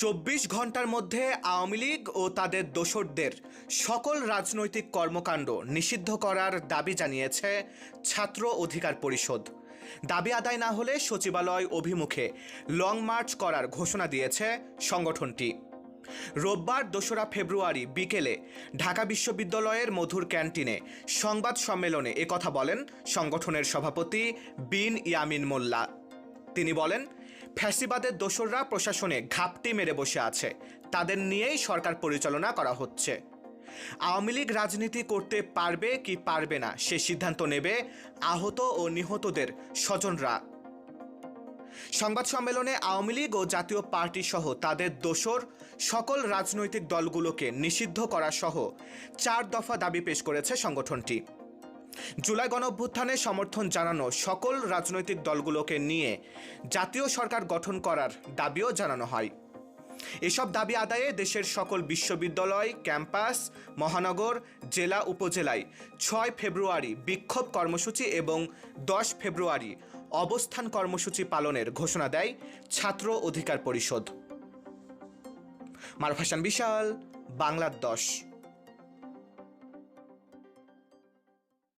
চব্বিশ ঘণ্টার মধ্যে আওয়ামী লীগ ও তাদের দোসরদের সকল রাজনৈতিক কর্মকাণ্ড নিষিদ্ধ করার দাবি জানিয়েছে ছাত্র অধিকার পরিষদ। দাবি আদায় না হলে সচিবালয় অভিমুখে লং মার্চ করার ঘোষণা দিয়েছে সংগঠনটি। রোববার দোসরা ফেব্রুয়ারি বিকেলে ঢাকা বিশ্ববিদ্যালয়ের মধুর ক্যান্টিনে সংবাদ সম্মেলনে একথা বলেন সংগঠনের সভাপতি বিন ইয়ামিন মোল্লা। তিনি বলেন ফ্যাসিবাদের দোসররা প্রশাসনে ঘাপটি মেরে বসে আছে। তাদের নিয়েই সরকার পরিচালনা করা হচ্ছে। আওয়ামী লীগ রাজনীতি করতে পারবে কি পারবে না, সে সিদ্ধান্ত নেবে আহত ও নিহতদের স্বজনরা। সংবাদ সম্মেলনে আওয়ামী লীগ ও জাতীয় পার্টি সহ তাদের দোসর সকল রাজনৈতিক দলগুলোকে নিষিদ্ধ করা সহ চার দফা দাবি পেশ করেছে সংগঠনটি। জুলাই গণঅভ্যুত্থানে সমর্থন জানানো সকল রাজনৈতিক দলগুলোকে নিয়ে জাতীয় সরকার গঠন করার দাবিও জানানো হয়। এসব দাবি আদায়ে দেশের সকল বিশ্ববিদ্যালয়, ক্যাম্পাস, মহানগর, জেলা উপজেলায় ছয় ফেব্রুয়ারি বিক্ষোভ কর্মসূচি এবং দশ ফেব্রুয়ারি অবস্থান কর্মসূচি পালনের ঘোষণা দেয় ছাত্র অধিকার পরিষদ। মারফাসান বিশাল, বাংলার দশ।